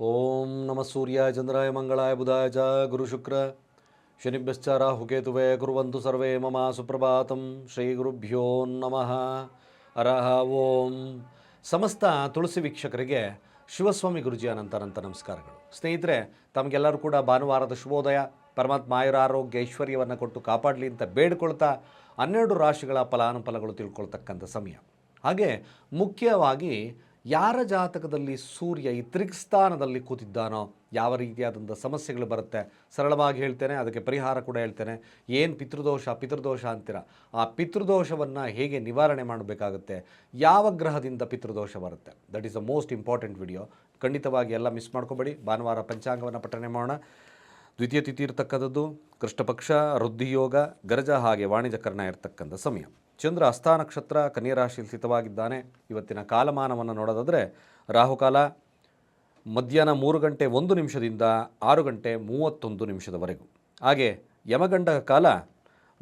ಓಂ ನಮ ಸೂರ್ಯ ಚಂದ್ರಾಯ ಮಂಗಳಾಯ ಬುಧಾಯ ಚ ಗುರು ಶುಕ್ರ. ಶನಿಭ್ಯಶ್ಚ ರಾಹುಕೇತುವೆ ಕುರುವಂತು ಸರ್ವೇ ಮಮ ಸುಪ್ರಭಾತಂ. ಶ್ರೀ ಗುರುಭ್ಯೋ ನಮಃ. ಅರಹ ಓಂ. ಸಮಸ್ತ ತುಳಸಿ ವೀಕ್ಷಕರಿಗೆ ಶಿವಸ್ವಾಮಿ ಗುರುಜಿ ಅನಂತ ಅನಂತ ನಮಸ್ಕಾರಗಳು. ಸ್ನೇಹಿತರೆ, ತಮಗೆಲ್ಲರೂ ಕೂಡ ಭಾನುವಾರದ ಶುಭೋದಯ. ಪರಮಾತ್ಮ ಆಯುರ ಆರೋಗ್ಯ ಐಶ್ವರ್ಯವನ್ನು ಕೊಟ್ಟು ಕಾಪಾಡಲಿ ಅಂತ ಬೇಡ್ಕೊಳ್ತಾ ಹನ್ನೆರಡು ರಾಶಿಗಳ ಫಲಾನುಫಲಗಳು ತಿಳ್ಕೊಳ್ತಕ್ಕಂಥ ಸಮಯ. ಹಾಗೆ ಮುಖ್ಯವಾಗಿ ಯಾರ ಜಾತಕದಲ್ಲಿ ಸೂರ್ಯ ಈ ತ್ರಿಕ್ಸ್ಥಾನದಲ್ಲಿ ಕೂತಿದ್ದಾನೋ, ಯಾವ ರೀತಿಯಾದಂಥ ಸಮಸ್ಯೆಗಳು ಬರುತ್ತೆ? ಸರಳವಾಗಿ ಹೇಳ್ತೇನೆ, ಅದಕ್ಕೆ ಪರಿಹಾರ ಕೂಡ ಹೇಳ್ತೇನೆ. ಏನು ಪಿತೃದೋಷ ಪಿತೃದೋಷ ಅಂತೀರ? ಆ ಪಿತೃದೋಷವನ್ನು ಹೇಗೆ ನಿವಾರಣೆ ಮಾಡಬೇಕಾಗುತ್ತೆ? ಯಾವ ಗ್ರಹದಿಂದ ಪಿತೃದೋಷ ಬರುತ್ತೆ? That is a most important video ಖಂಡಿತವಾಗಿ ಎಲ್ಲ ಮಿಸ್ ಮಾಡ್ಕೋಬೇಡಿ. ಭಾನುವಾರ ಪಂಚಾಂಗವನ್ನು ಪಠನೆ ಮಾಡೋಣ. ದ್ವಿತೀಯ ತಿಥಿ ಇರತಕ್ಕಂಥದ್ದು, ಕೃಷ್ಣಪಕ್ಷ, ವೃದ್ಧಿಯೋಗ, ಗರಜ ಹಾಗೆ ವಾಣಿಜ್ಯಕರಣ ಇರತಕ್ಕಂಥ ಸಮಯ. ಚಂದ್ರ ಅಸ್ಥಾನಕ್ಷತ್ರ ನಕ್ಷತ್ರ ಕನ್ಯಾ ರಾಶಿಯಲ್ಲಿ ಸ್ಥಿತವಾಗಿದ್ದಾನೆ. ಇವತ್ತಿನ ಕಾಲಮಾನವನ್ನು ನೋಡೋದಾದರೆ ರಾಹುಕಾಲ ಮಧ್ಯಾಹ್ನ ಮೂರು ಗಂಟೆ ಒಂದು ನಿಮಿಷದಿಂದ ಆರು ಗಂಟೆ ಮೂವತ್ತೊಂದು ನಿಮಿಷದವರೆಗೂ. ಹಾಗೆ ಯಮಗಂಡ ಕಾಲ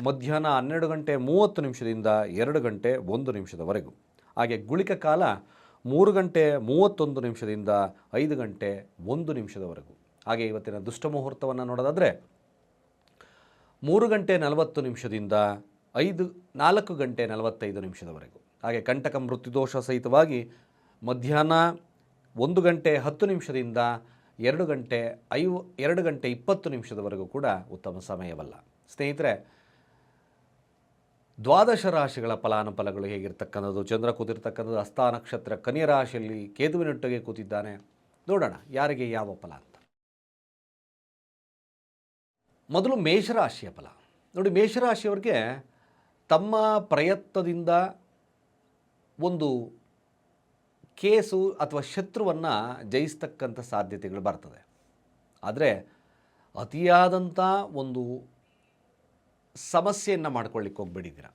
ಮಧ್ಯಾಹ್ನ ಹನ್ನೆರಡು ಗಂಟೆ ಮೂವತ್ತು ನಿಮಿಷದಿಂದ ಎರಡು ಗಂಟೆ ಒಂದು ನಿಮಿಷದವರೆಗೂ. ಹಾಗೆ ಗುಳಿಕ ಕಾಲ ಮೂರು ಗಂಟೆ ಮೂವತ್ತೊಂದು ನಿಮಿಷದಿಂದ ಐದು ಗಂಟೆ ಒಂದು ನಿಮಿಷದವರೆಗೂ. ಹಾಗೆ ಇವತ್ತಿನ ದುಷ್ಟ ಮುಹೂರ್ತವನ್ನು ನೋಡೋದಾದರೆ ಮೂರು ಗಂಟೆ ನಲವತ್ತು ನಿಮಿಷದಿಂದ ಐದು, ನಾಲ್ಕು ಗಂಟೆ ನಲವತ್ತೈದು ನಿಮಿಷದವರೆಗೂ. ಹಾಗೆ ಕಂಟಕ ಮೃತ್ಯುದೋಷ ಸಹಿತವಾಗಿ ಮಧ್ಯಾಹ್ನ ಒಂದು ಗಂಟೆ ಹತ್ತು ನಿಮಿಷದಿಂದ ಎರಡು ಗಂಟೆ ಐವ, ಎರಡು ಗಂಟೆ ಇಪ್ಪತ್ತು ನಿಮಿಷದವರೆಗೂ ಕೂಡ ಉತ್ತಮ ಸಮಯವಲ್ಲ. ಸ್ನೇಹಿತರೆ, ದ್ವಾದಶ ರಾಶಿಗಳ ಫಲಾನುಫಲಗಳು ಹೇಗಿರ್ತಕ್ಕಂಥದ್ದು? ಚಂದ್ರ ಕೂತಿರ್ತಕ್ಕಂಥದ್ದು ಹಸ್ತ ನಕ್ಷತ್ರ ಕನ್ಯಾ ರಾಶಿಯಲ್ಲಿ ಕೇತುವಿನೊಟ್ಟಿಗೆ ಕೂತಿದ್ದಾನೆ. ನೋಡೋಣ, ಯಾರಿಗೆ ಯಾವ ಫಲ ಅಂತ. ಮೊದಲು ಮೇಷರಾಶಿಯ ಫಲ. ನೋಡಿ, ಮೇಷರಾಶಿಯವರಿಗೆ ತಮ್ಮ ಪ್ರಯತ್ನದಿಂದ ಒಂದು ಕೇಸು ಅಥವಾ ಶತ್ರುವನ್ನು ಜಯಿಸ್ತಕ್ಕಂಥ ಸಾಧ್ಯತೆಗಳು ಬರ್ತದೆ. ಆದರೆ ಅತಿಯಾದಂಥ ಒಂದು ಸಮಸ್ಯೆಯನ್ನು ಮಾಡ್ಕೊಳ್ಳಿಕ್ಕೆ ಹೋಗ್ಬಿಟ್ಟಿದ್ದೀರ.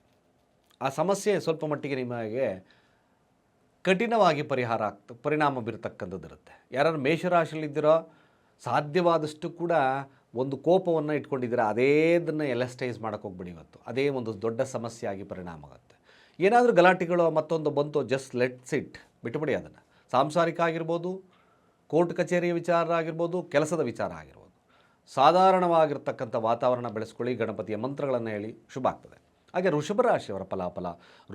ಆ ಸಮಸ್ಯೆ ಸ್ವಲ್ಪ ಮಟ್ಟಿಗೆ ನಿಮಗೆ ಕಠಿಣವಾಗಿ ಪರಿಹಾರ ಆಗ್ತ, ಪರಿಣಾಮ ಬೀರ್ತಕ್ಕಂಥದ್ದು ಇರುತ್ತೆ ಯಾರು ಮೇಷರಾಶಿಯಲ್ಲಿದ್ದೀರೋ ಸಾಧ್ಯವಾದಷ್ಟು ಕೂಡ ಒಂದು ಕೋಪವನ್ನು ಇಟ್ಕೊಂಡಿದ್ದೀರ, ಅದೇದನ್ನು ಎಲೆಸ್ಟೈಸ್ ಮಾಡೋಕ್ಕೆ ಹೋಗ್ಬಿಡಿ ಇವತ್ತು. ಅದೇ ಒಂದು ದೊಡ್ಡ ಸಮಸ್ಯೆ ಆಗಿ ಪರಿಣಾಮ ಆಗುತ್ತೆ. ಏನಾದರೂ ಗಲಾಟೆಗಳು ಮತ್ತೊಂದು ಬಂತು ಜಸ್ಟ್ ಲೆಟ್ಸ್ ಇಟ್ ಬಿಟ್ಟುಬಿಡಿ ಅದನ್ನು. ಸಾಂಸಾರಿಕ ಆಗಿರ್ಬೋದು, ಕೋರ್ಟ್ ಕಚೇರಿಯ ವಿಚಾರ ಆಗಿರ್ಬೋದು, ಕೆಲಸದ ವಿಚಾರ ಆಗಿರ್ಬೋದು. ಸಾಧಾರಣವಾಗಿರ್ತಕ್ಕಂಥ ವಾತಾವರಣ ಬೆಳೆಸ್ಕೊಳ್ಳಿ, ಗಣಪತಿಯ ಮಂತ್ರಗಳನ್ನು ಹೇಳಿ ಶುಭ ಆಗ್ತದೆ. ಹಾಗೆ ವೃಷಭರಾಶಿಯವರ ಫಲಾಫಲ.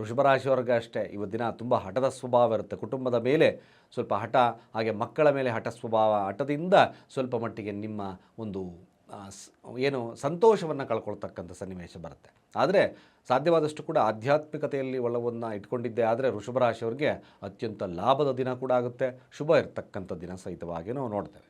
ಋಷಭ ರಾಶಿಯವರಿಗೆ ಅಷ್ಟೇ ಇವತ್ತಿನ ತುಂಬ ಹಠದ ಸ್ವಭಾವ ಇರುತ್ತೆ. ಕುಟುಂಬದ ಮೇಲೆ ಸ್ವಲ್ಪ ಹಠ, ಹಾಗೆ ಮಕ್ಕಳ ಮೇಲೆ ಹಠ ಸ್ವಭಾವ, ಹಠದಿಂದ ಸ್ವಲ್ಪ ಮಟ್ಟಿಗೆ ನಿಮ್ಮ ಒಂದು ಏನು ಸಂತೋಷವನ್ನು ಕಳ್ಕೊಳ್ತಕ್ಕಂಥ ಸನ್ನಿವೇಶ ಬರುತ್ತೆ. ಆದರೆ ಸಾಧ್ಯವಾದಷ್ಟು ಕೂಡ ಆಧ್ಯಾತ್ಮಿಕತೆಯಲ್ಲಿ ಒಳವನ್ನು ಇಟ್ಕೊಂಡಿದ್ದೆ ಆದರೆ ವೃಷಭರಾಶಿಯವ್ರಿಗೆ ಅತ್ಯಂತ ಲಾಭದ ದಿನ ಕೂಡ ಆಗುತ್ತೆ. ಶುಭ ಇರತಕ್ಕಂಥ ದಿನ ಸಹಿತವಾಗಿ ನಾವು ನೋಡ್ತೇವೆ.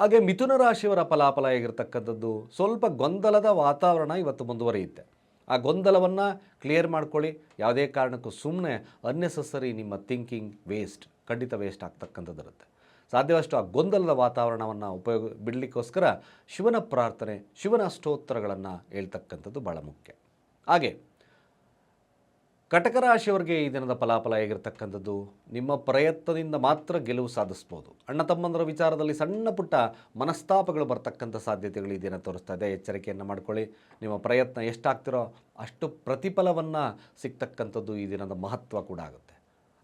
ಹಾಗೆ ಮಿಥುನ ರಾಶಿಯವರ ಫಲಾಫಲ ಹೇಗಿರ್ತಕ್ಕಂಥದ್ದು? ಸ್ವಲ್ಪ ಗೊಂದಲದ ವಾತಾವರಣ ಇವತ್ತು ಮುಂದುವರಿಯುತ್ತೆ. ಆ ಗೊಂದಲವನ್ನು ಕ್ಲಿಯರ್ ಮಾಡ್ಕೊಳ್ಳಿ. ಯಾವುದೇ ಕಾರಣಕ್ಕೂ ಸುಮ್ಮನೆ ಅನ್ನೆಸೆಸರಿ ನಿಮ್ಮ ಥಿಂಕಿಂಗ್ ವೇಸ್ಟ್ ಖಂಡಿತ ವೇಸ್ಟ್ ಆಗ್ತಕ್ಕಂಥದ್ದಿರುತ್ತೆ. ಸಾಧ್ಯವಷ್ಟು ಆ ಗೊಂದಲದ ವಾತಾವರಣವನ್ನು ಉಪಯೋಗ, ಬಿಡಲಿಕ್ಕೋಸ್ಕರ ಶಿವನ ಪ್ರಾರ್ಥನೆ, ಶಿವನ ಸ್ತೋತ್ರಗಳನ್ನು ಹೇಳ್ತಕ್ಕಂಥದ್ದು ಭಾಳ ಮುಖ್ಯ. ಹಾಗೆ ಕಟಕ ರಾಶಿಯವರಿಗೆ ಈ ದಿನದ ಫಲಾಫಲ ಹೇಗಿರ್ತಕ್ಕಂಥದ್ದು? ನಿಮ್ಮ ಪ್ರಯತ್ನದಿಂದ ಮಾತ್ರ ಗೆಲುವು ಸಾಧಿಸ್ಬೋದು. ಅಣ್ಣ ತಮ್ಮಂದರ ವಿಚಾರದಲ್ಲಿ ಸಣ್ಣ ಪುಟ್ಟ ಮನಸ್ತಾಪಗಳು ಬರ್ತಕ್ಕಂಥ ಸಾಧ್ಯತೆಗಳು ಈ ದಿನ ತೋರಿಸ್ತಾ ಇದೆ. ಎಚ್ಚರಿಕೆಯನ್ನು ಮಾಡ್ಕೊಳ್ಳಿ. ನಿಮ್ಮ ಪ್ರಯತ್ನ ಎಷ್ಟಾಗ್ತಿರೋ ಅಷ್ಟು ಪ್ರತಿಫಲವನ್ನು ಸಿಗ್ತಕ್ಕಂಥದ್ದು ಈ ದಿನದ ಮಹತ್ವ ಕೂಡ ಆಗುತ್ತೆ.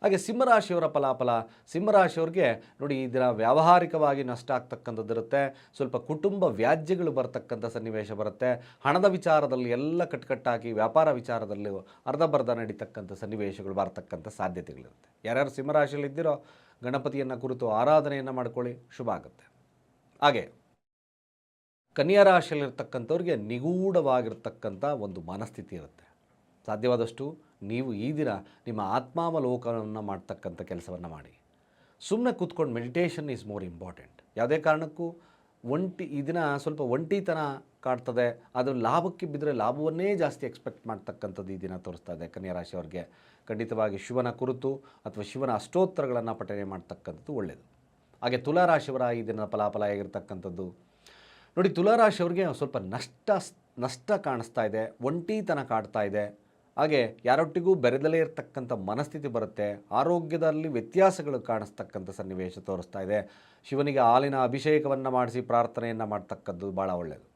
ಹಾಗೆ ಸಿಂಹರಾಶಿಯವರ ಫಲಾಫಲ, ಸಿಂಹರಾಶಿಯವ್ರಿಗೆ ನೋಡಿ ದಿನ ವ್ಯಾವಹಾರಿಕವಾಗಿ ನಷ್ಟ ಆಗ್ತಕ್ಕಂಥದ್ದಿರುತ್ತೆ ಸ್ವಲ್ಪ ಕುಟುಂಬ ವ್ಯಾಜ್ಯಗಳು ಬರತಕ್ಕಂಥ ಸನ್ನಿವೇಶ ಬರುತ್ತೆ. ಹಣದ ವಿಚಾರದಲ್ಲಿ ಎಲ್ಲ ಕಟ್ಕಟ್ಟಾಗಿ, ವ್ಯಾಪಾರ ವಿಚಾರದಲ್ಲಿ ಅರ್ಧಬರ್ಧ ನಡೀತಕ್ಕಂಥ ಸನ್ನಿವೇಶಗಳು ಬರ್ತಕ್ಕಂಥ ಸಾಧ್ಯತೆಗಳಿರುತ್ತೆ. ಯಾರ್ಯಾರು ಸಿಂಹರಾಶಿಯಲ್ಲಿದ್ದೀರೋ ಗಣಪತಿಯನ್ನು ಕುರಿತು ಆರಾಧನೆಯನ್ನು ಮಾಡ್ಕೊಳ್ಳಿ. ಶುಭ ಆಗುತ್ತೆ. ಹಾಗೆ ಕನ್ಯಾ ರಾಶಿಯಲ್ಲಿರ್ತಕ್ಕಂಥವ್ರಿಗೆ ನಿಗೂಢವಾಗಿರ್ತಕ್ಕಂಥ ಒಂದು ಮನಸ್ಥಿತಿ ಇರುತ್ತೆ. ಸಾಧ್ಯವಾದಷ್ಟು ನೀವು ಈ ದಿನ ನಿಮ್ಮ ಆತ್ಮಾವಲೋಕನವನ್ನು ಮಾಡ್ತಕ್ಕಂಥ ಕೆಲಸವನ್ನು ಮಾಡಿ. ಸುಮ್ಮನೆ ಕೂತ್ಕೊಂಡು ಮೆಡಿಟೇಷನ್ ಈಸ್ ಮೋರ್ ಇಂಪಾರ್ಟೆಂಟ್ ಯಾವುದೇ ಕಾರಣಕ್ಕೂ ಒಂಟಿ, ಈ ದಿನ ಸ್ವಲ್ಪ ಒಂಟಿತನ ಕಾಡ್ತದೆ ಅದು ಲಾಭಕ್ಕೆ ಬಿದ್ದರೆ ಲಾಭವನ್ನೇ ಜಾಸ್ತಿ ಎಕ್ಸ್ಪೆಕ್ಟ್ ಮಾಡ್ತಕ್ಕಂಥದ್ದು ಈ ದಿನ ತೋರಿಸ್ತಾ ಇದೆ ಕನ್ಯಾ ರಾಶಿಯವ್ರಿಗೆ ಖಂಡಿತವಾಗಿ ಶಿವನ ಕುರಿತು ಅಥವಾ ಶಿವನ ಅಷ್ಟೋತ್ತರಗಳನ್ನು ಪಠನೆ ಮಾಡ್ತಕ್ಕಂಥದ್ದು ಒಳ್ಳೆಯದು ಹಾಗೆ ತುಲಾರಾಶಿಯವರ ಈ ದಿನ ಫಲಾಫಲ ಆಗಿರ್ತಕ್ಕಂಥದ್ದು ನೋಡಿ, ತುಲಾರಾಶಿಯವ್ರಿಗೆ ಸ್ವಲ್ಪ ನಷ್ಟ ನಷ್ಟ ಕಾಣಿಸ್ತಾ ಇದೆ, ಒಂಟಿತನ ಕಾಡ್ತಾ ಇದೆ. ಹಾಗೆ ಯಾರೊಟ್ಟಿಗೂ ಬೆರೆದಲೇ ಇರತಕ್ಕಂಥ ಮನಸ್ಥಿತಿ ಬರುತ್ತೆ, ಆರೋಗ್ಯದಲ್ಲಿ ವ್ಯತ್ಯಾಸಗಳು ಕಾಣಿಸ್ತಕ್ಕಂಥ ಸನ್ನಿವೇಶ ತೋರಿಸ್ತಾ ಇದೆ. ಶಿವನಿಗೆ ಹಾಲಿನ ಅಭಿಷೇಕವನ್ನು ಮಾಡಿಸಿ ಪ್ರಾರ್ಥನೆಯನ್ನು ಮಾಡ್ತಕ್ಕದ್ದು ಭಾಳ ಒಳ್ಳೆಯದು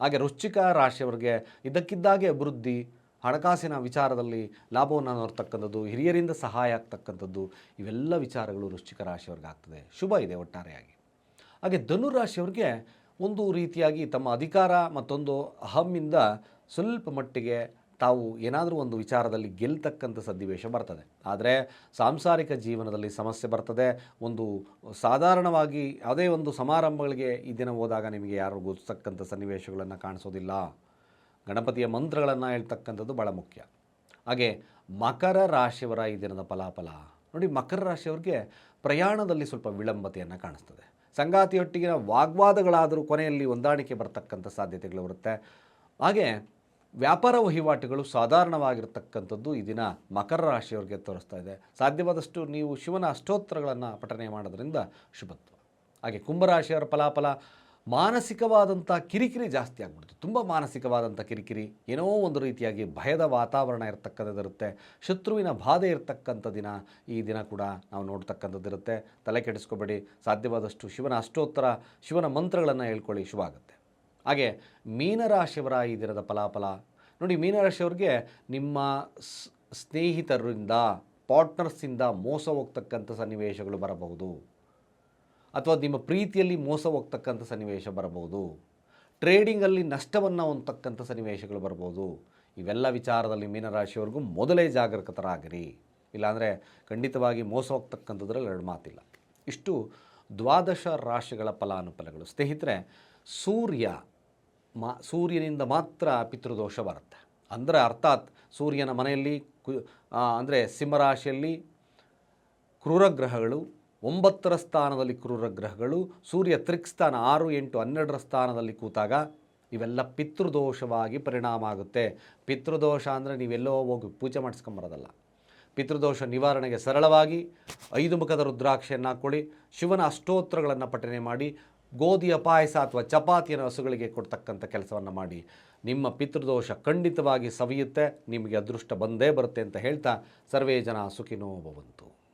ಹಾಗೆ ವೃಶ್ಚಿಕ ರಾಶಿಯವರಿಗೆ ಇದ್ದಕ್ಕಿದ್ದಾಗೆ ಅಭಿವೃದ್ಧಿ, ಹಣಕಾಸಿನ ವಿಚಾರದಲ್ಲಿ ಲಾಭವನ್ನು ನೋಡ್ತಕ್ಕಂಥದ್ದು, ಹಿರಿಯರಿಂದ ಸಹಾಯ ಆಗ್ತಕ್ಕಂಥದ್ದು, ಇವೆಲ್ಲ ವಿಚಾರಗಳು ವೃಶ್ಚಿಕ ರಾಶಿಯವ್ರಿಗೆ ಆಗ್ತದೆ. ಶುಭ ಇದೆ ಒಟ್ಟಾರೆಯಾಗಿ. ಹಾಗೆ ಧನುರಾಶಿಯವ್ರಿಗೆ ಒಂದು ರೀತಿಯಾಗಿ ತಮ್ಮ ಅಧಿಕಾರ ಮತ್ತೊಂದು ಅಹಮ್ಮಿಂದ ಸ್ವಲ್ಪ ಮಟ್ಟಿಗೆ ತಾವು ಏನಾದರೂ ಒಂದು ವಿಚಾರದಲ್ಲಿ ಗೆಲ್ತಕ್ಕಂಥ ಸನ್ನಿವೇಶ ಬರ್ತದೆ. ಆದರೆ ಸಾಂಸಾರಿಕ ಜೀವನದಲ್ಲಿ ಸಮಸ್ಯೆ ಬರ್ತದೆ. ಒಂದು ಸಾಧಾರಣವಾಗಿ ಯಾವುದೇ ಒಂದು ಸಮಾರಂಭಗಳಿಗೆ ಈ ದಿನ ಹೋದಾಗ ನಿಮಗೆ ಯಾರು ಗೊತ್ತಕ್ಕಂಥ ಸನ್ನಿವೇಶಗಳನ್ನು ಕಾಣಿಸೋದಿಲ್ಲ. ಗಣಪತಿಯ ಮಂತ್ರಗಳನ್ನು ಹೇಳ್ತಕ್ಕಂಥದ್ದು ಭಾಳ ಮುಖ್ಯ. ಹಾಗೆ ಮಕರ ರಾಶಿಯವರ ಈ ದಿನದ ಫಲಾಫಲ. ನೋಡಿ, ಮಕರ ರಾಶಿಯವ್ರಿಗೆ ಪ್ರಯಾಣದಲ್ಲಿ ಸ್ವಲ್ಪ ವಿಳಂಬತೆಯನ್ನು ಕಾಣಿಸ್ತದೆ. ಸಂಗಾತಿಯೊಟ್ಟಿಗಿನ ವಾಗ್ವಾದಗಳಾದರೂ ಕೊನೆಯಲ್ಲಿ ಹೊಂದಾಣಿಕೆ ಬರ್ತಕ್ಕಂಥ ಸಾಧ್ಯತೆಗಳು ಬರುತ್ತೆ. ಹಾಗೆ ವ್ಯಾಪಾರ ವಹಿವಾಟುಗಳು ಸಾಧಾರಣವಾಗಿರ್ತಕ್ಕಂಥದ್ದು ಈ ದಿನ ಮಕರ ರಾಶಿಯವರಿಗೆ ತೋರಿಸ್ತಾ ಇದೆ. ಸಾಧ್ಯವಾದಷ್ಟು ನೀವು ಶಿವನ ಅಷ್ಟೋತ್ತರಗಳನ್ನು ಪಠನೆ ಮಾಡೋದ್ರಿಂದ ಶುಭತ್ವ ಹಾಗೆ ಕುಂಭರಾಶಿಯವರ ಫಲಾಫಲ ಮಾನಸಿಕವಾದಂಥ ಕಿರಿಕಿರಿ ಜಾಸ್ತಿ ಆಗ್ಬಿಡ್ತು. ತುಂಬ ಮಾನಸಿಕವಾದಂಥ ಕಿರಿಕಿರಿ, ಏನೋ ಒಂದು ರೀತಿಯಾಗಿ ಭಯದ ವಾತಾವರಣ ಇರತಕ್ಕಂಥದ್ದಿರುತ್ತೆ ಶತ್ರುವಿನ ಬಾಧೆ ಇರತಕ್ಕಂಥ ದಿನ ಈ ದಿನ ಕೂಡ ನಾವು ನೋಡ್ತಕ್ಕಂಥದ್ದಿರುತ್ತೆ. ತಲೆ ಕೆಡಿಸ್ಕೋಬೇಡಿ. ಸಾಧ್ಯವಾದಷ್ಟು ಶಿವನ ಅಷ್ಟೋತ್ತರ ಶಿವನ ಮಂತ್ರಗಳನ್ನು ಹೇಳ್ಕೊಳ್ಳಿ. ಶುಭ ಆಗುತ್ತೆ. ಹಾಗೆ ಮೀನರಾಶಿಯವರ ಈ ದಿನದ ಫಲಾಫಲ. ನೋಡಿ, ಮೀನರಾಶಿಯವ್ರಿಗೆ ನಿಮ್ಮ ಸ್ನೇಹಿತರಿಂದ, ಪಾರ್ಟ್ನರ್ಸಿಂದ ಮೋಸ ಹೋಗ್ತಕ್ಕಂಥ ಸನ್ನಿವೇಶಗಳು ಬರಬಹುದು. ಅಥವಾ ನಿಮ್ಮ ಪ್ರೀತಿಯಲ್ಲಿ ಮೋಸ ಹೋಗ್ತಕ್ಕಂಥ ಸನ್ನಿವೇಶ ಬರಬಹುದು. ಟ್ರೇಡಿಂಗಲ್ಲಿ ನಷ್ಟವನ್ನು ಹೊಂದತಕ್ಕಂಥ ಸನ್ನಿವೇಶಗಳು ಬರ್ಬೋದು ಇವೆಲ್ಲ ವಿಚಾರದಲ್ಲಿ ಮೀನರಾಶಿಯವ್ರಿಗೂ ಮೊದಲೇ ಜಾಗರೂಕತರಾಗಿರಿ. ಇಲ್ಲಾಂದರೆ ಖಂಡಿತವಾಗಿ ಮೋಸ ಹೋಗ್ತಕ್ಕಂಥದ್ರಲ್ಲಿ ಎರಡು ಮಾತಿಲ್ಲ. ಇಷ್ಟು ದ್ವಾದಶ ರಾಶಿಗಳ ಫಲಾನುಫಲಗಳು. ಸ್ನೇಹಿತರೆ, ಸೂರ್ಯ ಮಾ, ಸೂರ್ಯನಿಂದ ಮಾತ್ರ ಪಿತೃದೋಷ ಬರುತ್ತೆ. ಅಂದರೆ ಅರ್ಥಾತ್ ಸೂರ್ಯನ ಮನೆಯಲ್ಲಿ ಕು ಅಂದರೆ ಸಿಂಹರಾಶಿಯಲ್ಲಿ ಕ್ರೂರಗ್ರಹಗಳು, ಒಂಬತ್ತರ ಸ್ಥಾನದಲ್ಲಿ ಕ್ರೂರಗ್ರಹಗಳು, ಸೂರ್ಯ ತ್ರಿಕ್ಸ್ಥಾನ ಆರು, ಎಂಟು, ಹನ್ನೆರಡರ ಸ್ಥಾನದಲ್ಲಿ ಕೂತಾಗ ಇವೆಲ್ಲ ಪಿತೃದೋಷವಾಗಿ ಪರಿಣಾಮ ಆಗುತ್ತೆ. ಪಿತೃದೋಷ ಅಂದರೆ ನೀವೆಲ್ಲೋ ಹೋಗಿ ಪೂಜೆ ಮಾಡಿಸ್ಕೊಂಬರೋದಲ್ಲ. ಪಿತೃದೋಷ ನಿವಾರಣೆಗೆ ಸರಳವಾಗಿ ಐದು ಮುಖದ ರುದ್ರಾಕ್ಷಿಯನ್ನು ಹಾಕ್ಕೊಳ್ಳಿ, ಶಿವನ ಅಷ್ಟೋತ್ರಗಳನ್ನು ಪಠನೆ ಮಾಡಿ ಗೋಧಿಯ ಪಾಯಸ ಅಥವಾ ಚಪಾತಿಯನ್ನು ಹಸುಗಳಿಗೆ ಕೊಡ್ತಕ್ಕಂಥ ಕೆಲಸವನ್ನು ಮಾಡಿ. ನಿಮ್ಮ ಪಿತೃದೋಷ ಖಂಡಿತವಾಗಿ ಸವಿಯುತ್ತೆ, ನಿಮಗೆ ಅದೃಷ್ಟ ಬಂದೇ ಬರುತ್ತೆ ಅಂತ ಹೇಳ್ತಾ ಸರ್ವೇ ಜನ ಸುಖಿನೋ ಭವಂತು.